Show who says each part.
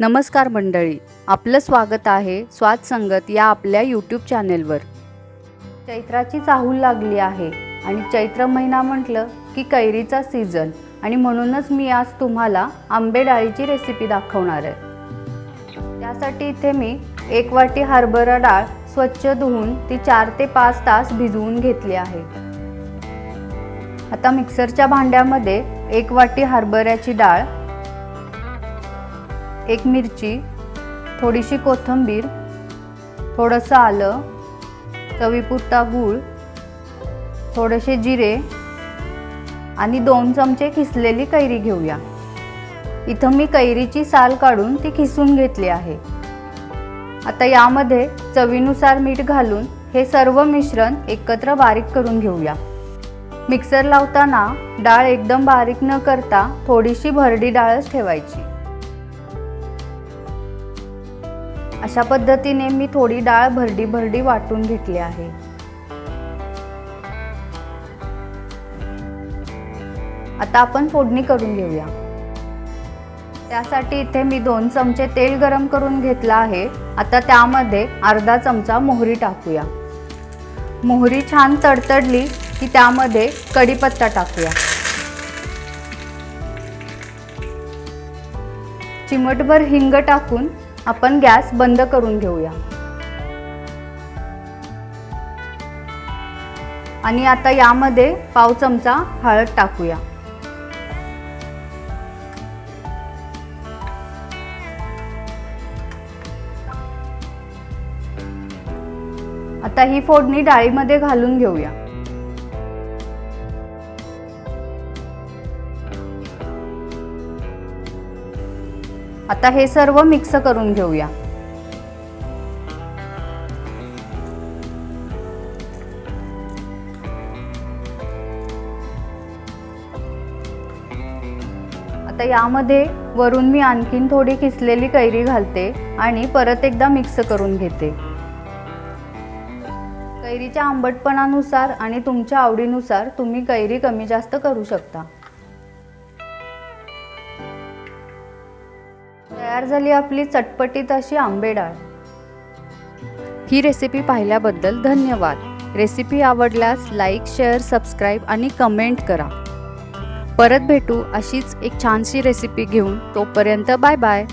Speaker 1: नमस्कार मंडळी आपलं स्वागत आहे स्वाद संगत या आपल्या यूट्यूब चॅनेलवर चैत्राची चाहूल लागली आहे आणि चैत्र महिना म्हटलं की कैरीचा सीझन आणि म्हणूनच मी आज तुम्हाला आंबे डाळीची रेसिपी दाखवणार आहे. त्यासाठी इथे मी एक वाटी हरभरा डाळ स्वच्छ धुवून ती चार ते पाच तास भिजवून घेतली आहे. आता मिक्सरच्या भांड्यामध्ये एक वाटी हरभऱ्याची डाळ एक मिरची थोडीशी कोथिंबीर थोडंसं आलं चवीपुरता गूळ थोडेसे जिरे आणि दोन चमचे किसलेली कैरी घेऊया. इथं मी कैरीची साल काढून ती किसून घेतली आहे. आता यामध्ये चवीनुसार मीठ घालून हे सर्व मिश्रण एकत्र बारीक करून घेऊया. मिक्सर लावताना डाळ एकदम बारीक न करता थोडीशी भरडी डाळच ठेवायची. अशा पद्धतीने मी थोडी डाळ भरडी भरडी वाटून घेतली आहे. आता आपण फोडणी करून घेऊया. त्यासाठी इथे मी दोन चमचे तेल गरम करून घेतलं आहे. आता त्यामध्ये अर्धा चमचा मोहरी टाकूया. मोहरी छान तडतडली की त्यामध्ये कढीपत्ता टाकूया. चिमटभर हिंग टाकून आपण गॅस बंद करून घेऊया. आणि आता यामध्ये पाव चमचा हळद टाकूया. आता ही फोडणी डाळीमध्ये घालून घेऊया. आता हे सर्व मिक्स करून घेऊया. आता यामध्ये वरून मी आणखीन थोडी किसलेली कैरी घालते आणि परत एकदा मिक्स करून घेते. कैरीच्या आंबटपणानुसार आणि तुमच्या आवडीनुसार तुम्ही कैरी कमी जास्त करू शकता. तयार झाली आपली चटपटीत अशी आंबे डाळ. ही रेसिपी पाहिल्याबद्दल धन्यवाद. रेसिपी आवडल्यास लाईक शेअर सबस्क्राईब आणि कमेंट करा. परत भेटू अशीच एक छानशी रेसिपी घेऊन तोपर्यंत बाय बाय